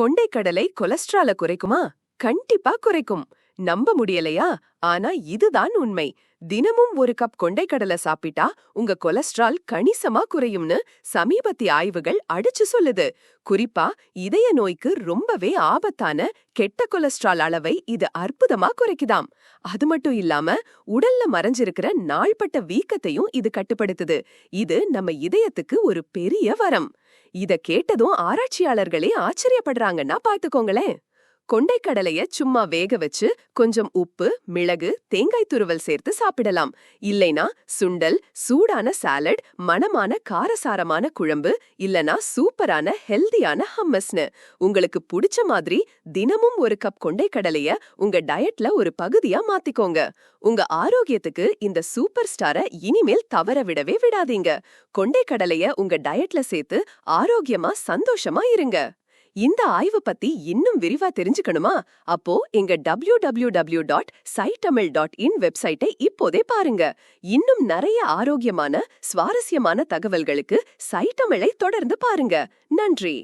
கொண்டைக்கடலை கொலஸ்ட்ரால குறைக்குமா? கண்டிப்பா குறைக்கும். நம்ப முடியலையா? ஆனா இதுதான் உண்மை. தினமும் ஒரு கப் கொண்டைக்கடலை சாப்பிட்டா உங்க கொலஸ்ட்ரால் கணிசமா குறையும்னு சமீபத்திய ஆய்வுகள் அடிச்சு சொல்லுது. குறிப்பா இதய நோய்க்கு ரொம்பவே ஆபத்தான கெட்ட கொலஸ்ட்ரால் அளவை இது அற்புதமா குறைக்குதாம். அது மட்டும் இல்லாம உடல்ல மறைஞ்சிருக்கிற நாள்பட்ட வீக்கத்தையும் இது கட்டுப்படுத்துது. இது நம்ம இதயத்துக்கு ஒரு பெரிய வரம். இத கேட்டதும் ஆராய்ச்சியாளர்களே ஆச்சரியப்படுறாங்கன்னா பாத்துக்கோங்களேன். கொண்டைக்கடலைய சும்மா வேக வச்சு கொஞ்சம் உப்பு மிளகு தேங்காய் துருவல் சேர்த்து சாப்பிடலாம். இல்லைனா சுண்டல் சூடான சாலட் மணமான காரசாரமான குழம்பு இல்லனா சூப்பரான ஹெல்தியான ஹம்மஸ்னு. உங்களுக்கு புடிச்ச மாதிரி தினமும் ஒரு கப் கொண்டைக்கடலைய உங்க டயட்ல ஒரு பகுதியா மாத்திக்கோங்க. உங்க ஆரோக்கியத்துக்கு இந்த சூப்பர் ஸ்டார இனிமேல் தவற விடவே விடாதீங்க. கொண்டைக்கடலைய உங்க டயட்ல சேர்த்து ஆரோக்கியமா சந்தோஷமா இருங்க. இந்த ஆய்வு பத்தி இன்னும் விரிவா தெரிஞ்சுக்கணுமா? அப்போ எங்க டபிள்யூ டபிள்யூ டபிள்யூ டாட் சைட்டமிழ் டாட் இன் வெப்சைட்டை இப்போதே பாருங்க. இன்னும் நிறைய ஆரோக்கியமான சுவாரஸ்யமான தகவல்களுக்கு சைட்டமிழை தொடர்ந்து பாருங்க. நன்றி.